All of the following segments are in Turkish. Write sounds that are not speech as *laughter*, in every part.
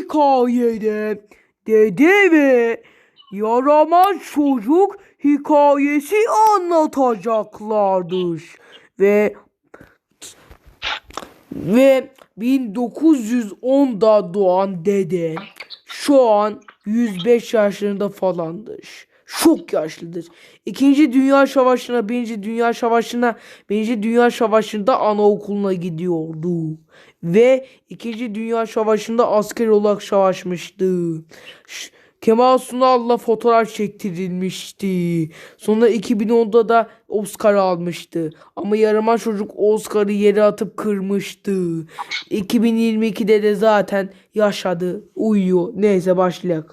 hikayede dede ve yaramaz çocuk hikayesi anlatacaklardır. Ve ve 1910'da doğan dede şu an 105 yaşlarında falandır. Çok yaşlıdır. İkinci Dünya Savaşı'na, Birinci Dünya Savaşı'na, Birinci Dünya Savaşı'nda anaokuluna gidiyordu. Ve İkinci Dünya Savaşı'nda asker olarak savaşmıştı. Kemal Sunal'la fotoğraf çektirilmişti. Sonra 2010'da da Oscar almıştı. Ama yaramaz çocuk Oscar'ı yere atıp kırmıştı. 2022'de de zaten yaşadı. Uyuyor. Neyse başlayalım.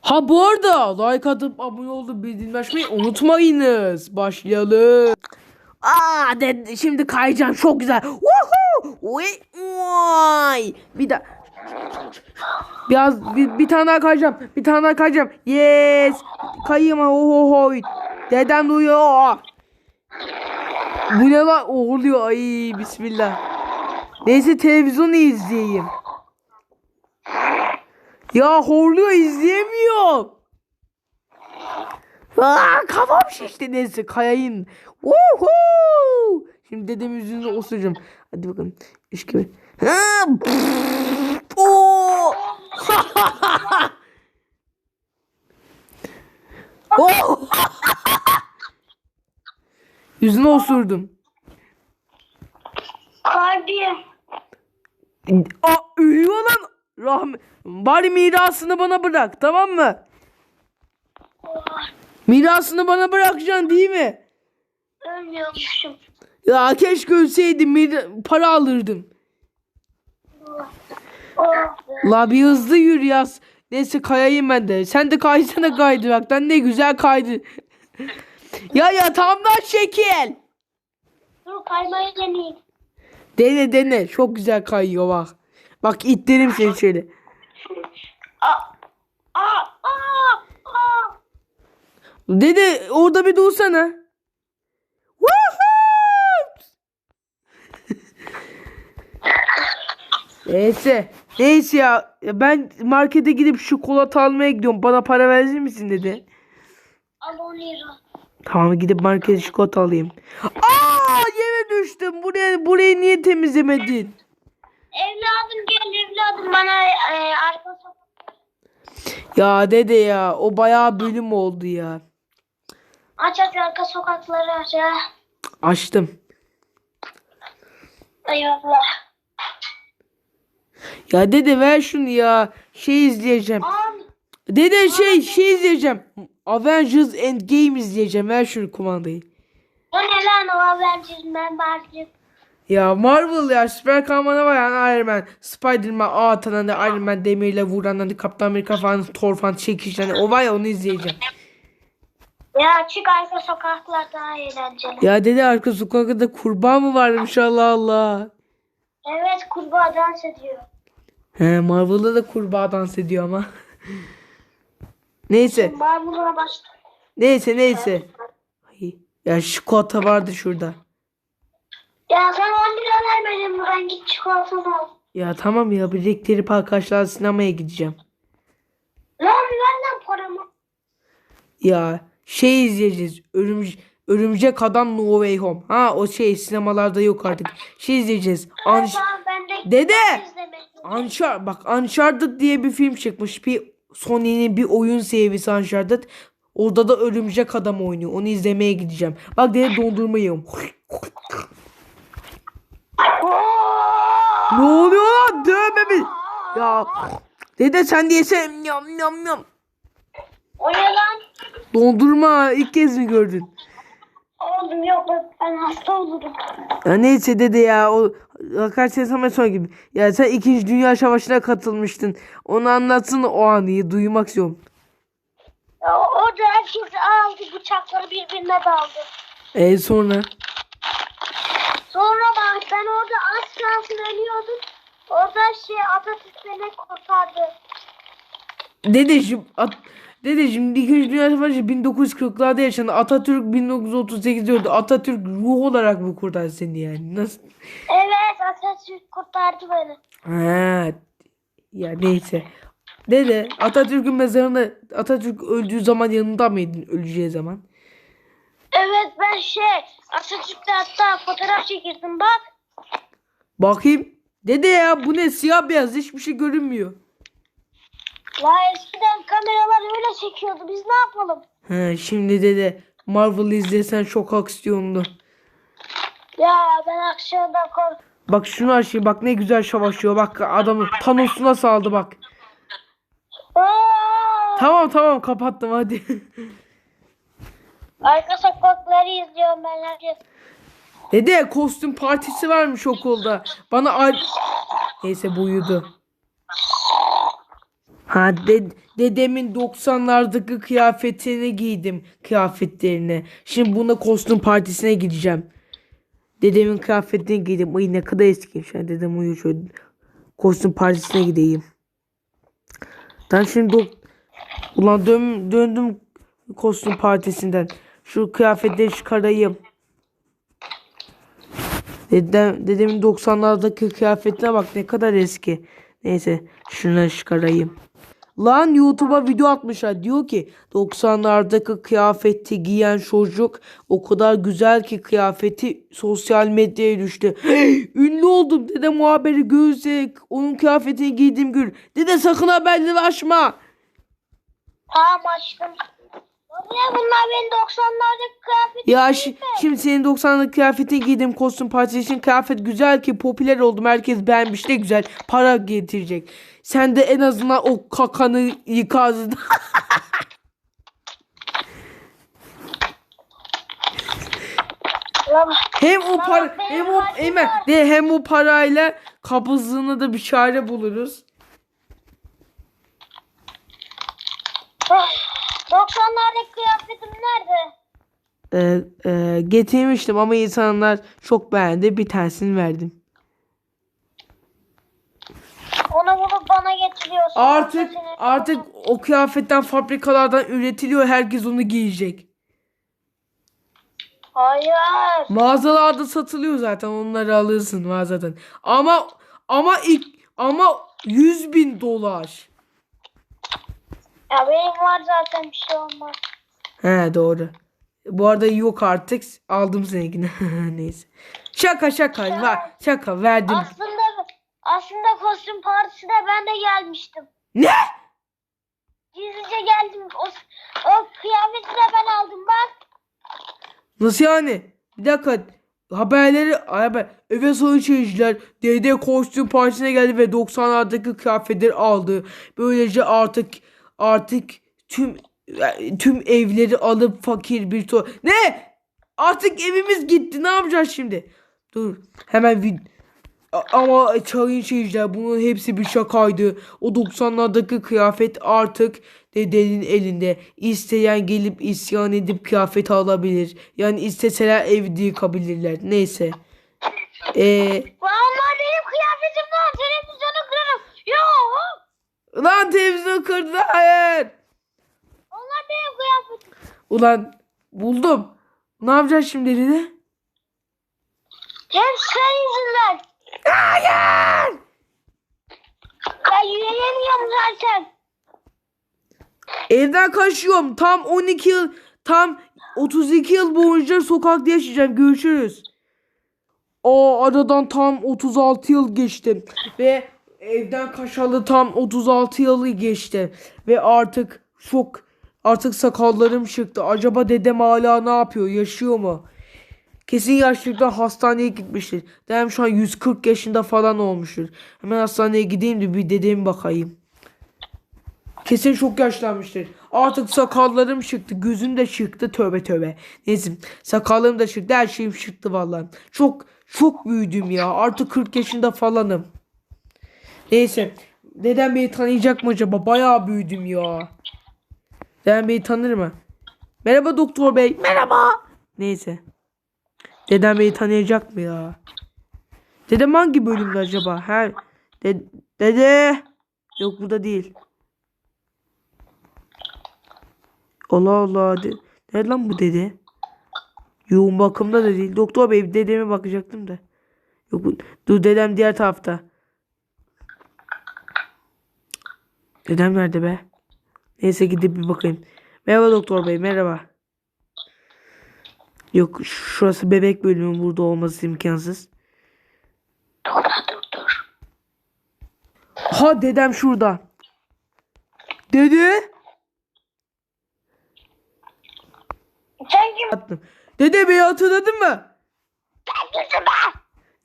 Ha bu arada like atıp abone olup bildirim açmayı unutmayınız. Başlayalım. Aa de, şimdi kayacağım çok güzel. Woohoo! Uy, Vay! Bir daha. Biraz bir, bir tane daha kayacağım. Bir tane daha kayacağım. Yes. Kayayım ha. Oho hoy. Dedem duyuyor. Bu ne lan? Oluyor. Ay bismillah. Neyse televizyonu izleyeyim. Ya horluyor izleyemiyorum. Aa, kafam şişti neyse kayayım. Woohoo! Şimdi dedemin yüzünü osuracağım. Hadi bakalım. Üç gibi. Oo! Oh! *laughs* Yüzüne osurdum. Kardeşim. Aa, ölüyor lan. Rahmet. Bari mirasını bana bırak tamam mı? Mirasını bana bırakacaksın değil mi? Ölmüyormuşum. Ya keşke ölseydim para alırdım. Oh, La bir hızlı yürü yaz. Neyse kayayım ben de. Sen de kaysana kaydıraktan ne güzel kaydı. *laughs* ya yatağımdan çekil. dur kaymayı deneyeyim. Dene dene. Çok güzel kayıyor bak. Bak itlerim seni şöyle. Dede orada bir dursana. Neyse. Neyse ya. Ben markete gidip şu çikolata almaya gidiyorum. Bana para verir misin dedi. Al on lira. Tamam gidip markete çikolata alayım. Aa yere düştüm. Buraya, burayı niye temizlemedin? Evladım gel evladım bana e, arka sokak. Ya dede ya. O bayağı bölüm oldu ya. Aç aç arka sokakları aç ya. Açtım. Ay Allah. Ya dede ver şunu ya. Şey izleyeceğim. Al. Dede şey şey izleyeceğim. Avengers Endgame izleyeceğim. Ver şunu kumandayı. O ne lan o Avengers ben Marvel. Ya Marvel ya süper kahramanı var yani Iron Man, Spider-Man, ağ atan hani Iron Man demirle vuran hani Kaptan Amerika falan Thor falan çekişen hani o var ya onu izleyeceğim. Ya çık arka sokaklar daha eğlenceli. Ya dede arka sokakta kurbağa mı varmış Allah Allah. Evet kurbağa dans ediyor. He Marvel'da da kurbağa dans ediyor ama. neyse Marvel'a başla. neyse neyse. Ay, Ya çikolata vardı şurada. Ya sen 10 lira vermedin mi? Ben git çikolatanı al. Ya tamam ya biriktirip arkadaşlar sinemaya gideceğim. Lan ver lan paramı. Ya şey izleyeceğiz. Örümce Örümcek Adam No Way Home. Ha o şey sinemalarda yok artık. Şey izleyeceğiz. De Dede! Uncharted bak Uncharted diye bir film çıkmış. Bir Sony'nin bir oyun serisi Uncharted. Orada da Örümcek Adam oynuyor. Onu izlemeye gideceğim. Bak dede dondurma yiyorum. *laughs* ne oluyor lan? Dövme bir. Ya dede sen de yesene. Yam yam yam. O ne lan? Dondurma ilk kez mi gördün? Oğlum yok ben hasta olurum. Ya neyse dede ya o sene sonra sonra gibi. Ya sen 2. Dünya Savaşı'na katılmıştın. Onu anlatsın o anıyı duymak istiyorum. Ya, orada herkes aldı bıçakları birbirine daldı. E sonra? Sonra bak ben orada az kalsın ölüyordum. Orada şey Atatürk beni kurtardı. Dedeciğim, at, dedeciğim 2. Dünya Savaşı 1940'larda yaşandı. Atatürk 1938'de öldü. Atatürk ruh olarak mı kurtardı seni yani? Nasıl? Evet Atatürk kurtardı beni. Ha. Ya neyse. Dede Atatürk'ün mezarında Atatürk öldüğü zaman yanında mıydın öleceği zaman? Evet ben şey Atatürk'te hatta fotoğraf çekirdim bak. Bakayım. Dede ya bu ne siyah beyaz hiçbir şey görünmüyor. Ya eskiden kameralar öyle çekiyordu biz ne yapalım? He, şimdi dede Marvel izlesen çok aksiyonlu. Ya ben akşamdan kork. Bak şunu aşıyor bak ne güzel savaşıyor bak adamı Thanos'una saldı bak. Aa! Tamam tamam kapattım hadi. Arka sokakları izliyorum ben herkes. Dede kostüm partisi varmış okulda. Bana al... Neyse bu uyudu. Ha de- dedemin 90'lardaki kıyafetini giydim. Kıyafetlerini. Şimdi buna kostüm partisine gideceğim. Dedemin kıyafetini giydim. Ay ne kadar eski. Şu an dedem uyuyor. Şöyle kostüm partisine gideyim. Ben şimdi dok- Ulan dön döndüm kostüm partisinden. Şu kıyafetleri çıkarayım. Dedem, dedemin 90'lardaki kıyafetine bak ne kadar eski. Neyse şunu çıkarayım. Lan YouTube'a video atmışlar. Diyor ki 90'lardaki kıyafeti giyen çocuk o kadar güzel ki kıyafeti sosyal medyaya düştü. Ünlü oldum. Dede muhabiri görecek. Onun kıyafetini giydim gün. Dede sakın haberleri açma. Tamam açtım. Niye bunlar benim 90'lardaki kıyafetim Ya şi- şimdi senin 90'lık kıyafetini giydim kostüm partisi için kıyafet güzel ki popüler oldum herkes beğenmiş ne güzel para getirecek. Sen de en azından o kakanı yıkazdın. Hem o para benim hem o var. de hem o parayla kabızlığına da bir çare buluruz. ah, 90'lardaki kıyafetim nerede? Ee, e, getirmiştim ama insanlar çok beğendi bir tanesini verdim. Onu bulup bana getiriyorsun. Artık Seni- artık o kıyafetten fabrikalardan üretiliyor herkes onu giyecek. Hayır. Mağazalarda satılıyor zaten onları alırsın mağazadan. Ama ama ilk ama 100 bin dolar. Ya benim var zaten bir şey olmaz. He doğru. Bu arada yok artık aldım seninkini. *laughs* Neyse. Şaka şaka var. Şaka verdim. Aslında aslında kostüm partisine ben de gelmiştim. Ne? Gizlice geldim. O, o kıyafeti de ben aldım bak. Nasıl yani? Bir dakika. Haberleri haber eve soyun çekiciler DD kostüm partisine geldi ve 90'lardaki kıyafetleri aldı. Böylece artık artık tüm tüm evleri alıp fakir bir to Ne? Artık evimiz gitti. Ne yapacağız şimdi? Dur. Hemen vid ama çayın şeyciler bunun hepsi bir şakaydı. O 90'lardaki kıyafet artık dedenin elinde. İsteyen gelip isyan edip kıyafet alabilir. Yani isteseler evde yıkabilirler. Neyse. Lan onlar benim kıyafetim lan. Televizyonu kırarım. Yo. Lan televizyon kırdı. Hayır. Onlar benim kıyafetim. Ulan buldum. Ne yapacağız şimdi dede? Hep sen yüzünden. Hayır. Ben yürüyemiyorum zaten. Evden kaçıyorum. Tam 12 yıl, tam 32 yıl boyunca sokakta yaşayacağım. Görüşürüz. Aa aradan tam 36 yıl geçti. Ve evden kaçalı tam 36 yılı geçti. Ve artık çok artık sakallarım çıktı. Acaba dedem hala ne yapıyor? Yaşıyor mu? Kesin yaşlıktan hastaneye gitmiştir. Dedem şu an 140 yaşında falan olmuştur. Hemen hastaneye gideyim de bir dedeme bakayım. Kesin çok yaşlanmıştır. Artık sakallarım çıktı. Gözüm de çıktı. Tövbe tövbe. Neyse sakallarım da çıktı. Her şeyim çıktı vallahi. Çok çok büyüdüm ya. Artık 40 yaşında falanım. Neyse. Dedem beni tanıyacak mı acaba? Bayağı büyüdüm ya. Dedem beni tanır mı? Merhaba doktor bey. Merhaba. Neyse. Dedem beni tanıyacak mı ya? Dedem hangi bölümde acaba? Her de dede yok burada değil. Allah Allah. De Nerede lan bu dede? Yoğun bakımda da değil. Doktor bey dedeme bakacaktım da. Yok dur dedem diğer tarafta. Dedem nerede be? Neyse gidip bir bakayım. Merhaba doktor bey merhaba. Yok şurası bebek bölümü burada olması imkansız. Dur dur dur. Ha dedem şurada. Dede. Sen kim? Attım. Dede beni hatırladın mı? Sen kimsin be?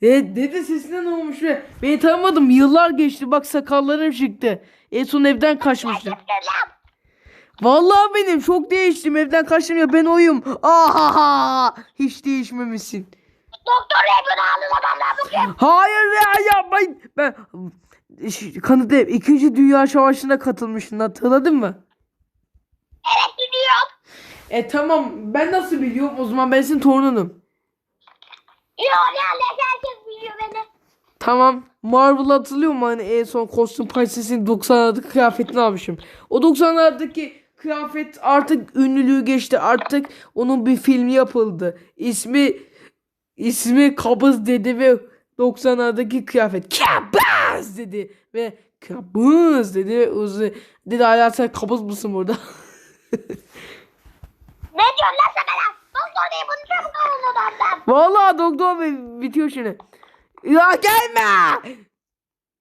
E, dede sesine ne olmuş be? Beni tanımadım. Yıllar geçti. Bak sakallarım çıktı. En son evden kaçmıştım. Vallahi benim çok değiştim. Evden kaçtım ya ben oyum. Aha! Hiç değişmemişsin. Doktor bey bunu alın adamlar bugün. Hayır ya yapmayın. Ben Ş- kanıt ev 2. Dünya Savaşı'na katılmıştın hatırladın mı? Evet biliyorum. E tamam ben nasıl biliyorum o zaman ben senin torununum. Yok ne alaka herkes biliyor beni. Tamam Marvel hatırlıyor musun hani en son kostüm parçasının 90'lardaki kıyafetini almışım. O 90'lardaki kıyafet artık ünlülüğü geçti artık onun bir filmi yapıldı. İsmi ismi Kabız dedi ve 90'lardaki kıyafet Kabız dedi ve Kabız dedi uzun dedi hala sen kabız mısın burada? *laughs* Ne diyorsun lan sen bana? Doktor bey bunu çabuk alın adamlar. Vallahi doktor bey bitiyor şimdi. Ya gelme.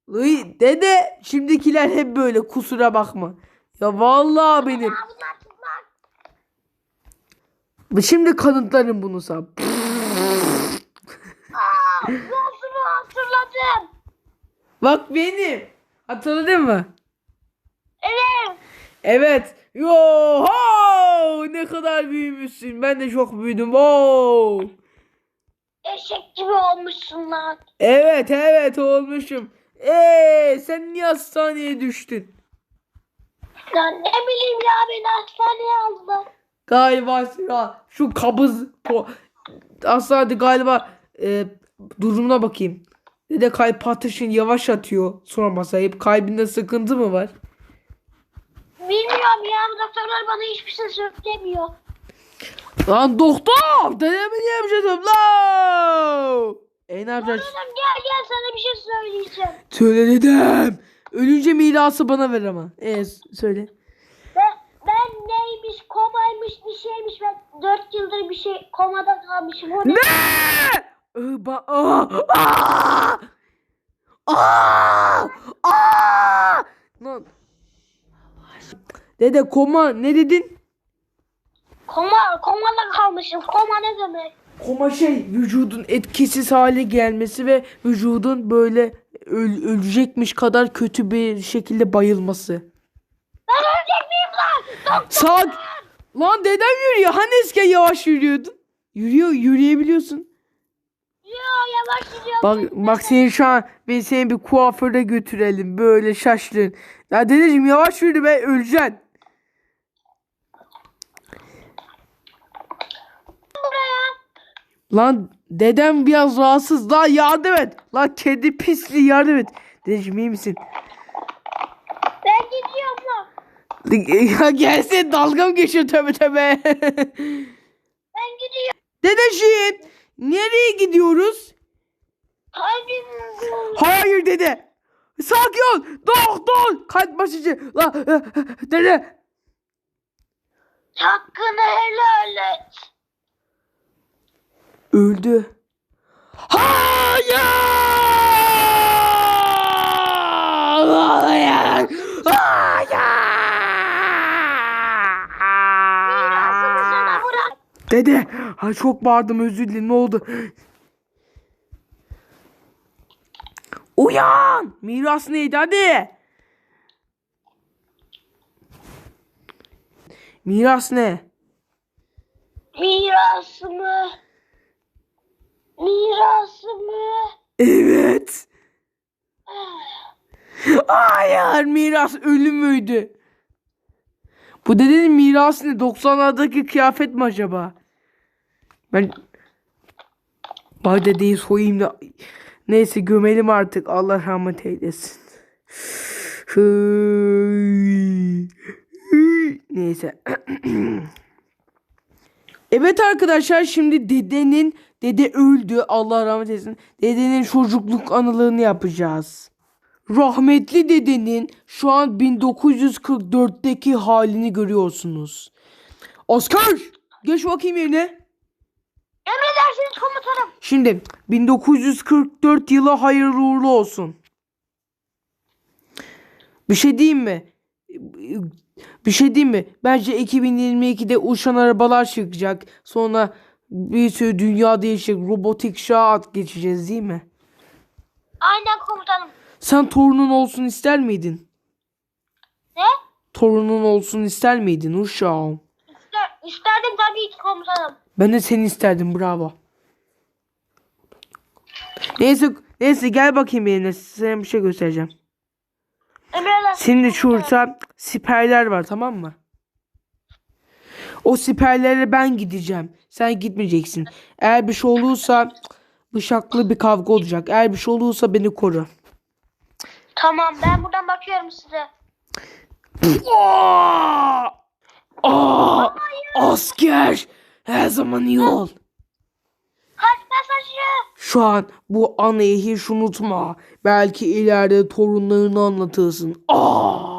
Uy, dede şimdikiler hep böyle kusura bakma. Ya vallahi benim. Şimdi kanıtlarım bunu sana. Nasıl hatırladım. Bak benim. Hatırladın mı? Evet. Evet. Yo ho! ne kadar büyümüşsün. Ben de çok büyüdüm. Wow. Eşek gibi olmuşsun lan. Evet evet olmuşum. Eee sen niye hastaneye düştün? Ya ne bileyim ya beni hastaneye aldılar. Galiba ya şu kabız po- hastanede galiba e, durumuna bakayım. Dede kalp atışın yavaş atıyor. Sormasa hep kalbinde sıkıntı mı var? Bilmiyorum ya doktorlar bana hiçbir şey söylemiyor. Lan doktor! Dedemi niye yapacağım lan? E ne yapacağız? Oğlum gel gel sana bir şey söyleyeceğim. Söyle dedem. Ölünce mirası bana ver ama. E söyle. Ben, ben neymiş komaymış bir şeymiş ben 4 yıldır bir şey komada kalmışım. O ne? Ba- Aa! Aa! Aa! Aa! Lan. Dede koma ne dedin? Koma, komada kalmışım. Koma ne demek? Koma şey vücudun etkisiz hale gelmesi ve vücudun böyle öl- ölecekmiş kadar kötü bir şekilde bayılması. Ben ölecek miyim lan? Doktor. Sağ Lan dedem yürüyor. Hani eskiden yavaş yürüyordun? Yürüyor, yürüyebiliyorsun. Yo yavaş gidiyorum. Bak bak seni şu an ben seni bir kuaföre götürelim. Böyle şaştın. Ya dedeciğim yavaş yürü be öleceksin. buraya. Lan dedem biraz rahatsız. Lan yardım et. Lan kedi pisliği yardım et. Dedeciğim iyi misin? Ben gidiyorum lan. *laughs* Ya gelsin dalga mı geçiyor tövbe tövbe. *laughs* Ben gidiyorum. Dedeciğim nereye gidiyoruz? Kalbim Hayır dede. Sakin ol. Doktor. Kalp basıcı. La, dede. hakkını helal et. Öldü. Hayır. Hayır. Hayır. Dede. Ha, çok bağırdım özür dilerim. Ne oldu? Uyan. Miras neydi hadi. Miras ne? Mirasımı. Mirasımı. Evet. Hayır miras ölüm müydü? Bu dedenin mirası ne? 90'lardaki kıyafet mi acaba? Ben Vay dedeyi soyayım da Neyse gömelim artık Allah rahmet eylesin. Neyse. *clears throat* Evet arkadaşlar şimdi dedenin dede öldü Allah rahmet eylesin. Dedenin çocukluk anılarını yapacağız. rahmetli dedenin şu an 1944'teki halini görüyorsunuz. Asker geç bakayım yerine. Emredersiniz komutanım. Şimdi 1944 yılı hayırlı uğurlu olsun. Bir şey diyeyim mi? Bir şey diyeyim mi? Bence 2022'de uçan arabalar çıkacak. Sonra bir sürü dünya değişecek. Robotik çağa geçeceğiz değil mi? Aynen komutanım. Sen torunun olsun ister miydin? Ne? Torunun olsun ister miydin uşağım? İster, isterdim tabii ki komutanım. Ben de seni isterdim bravo. Neyse neyse gel bakayım yerine sana bir şey göstereceğim. Komutanım. şurada siperler var tamam mı? O siperlere ben gideceğim. Sen gitmeyeceksin. Eğer bir şey olursa bıçaklı bir kavga olacak. Eğer bir şey olursa beni koru. Tamam ben buradan bakıyorum size. Aa! Aa! Asker! Her zaman iyi ol. Mesajı? Şu an bu anıyı hiç unutma. Belki ileride torunlarını anlatırsın. Aa!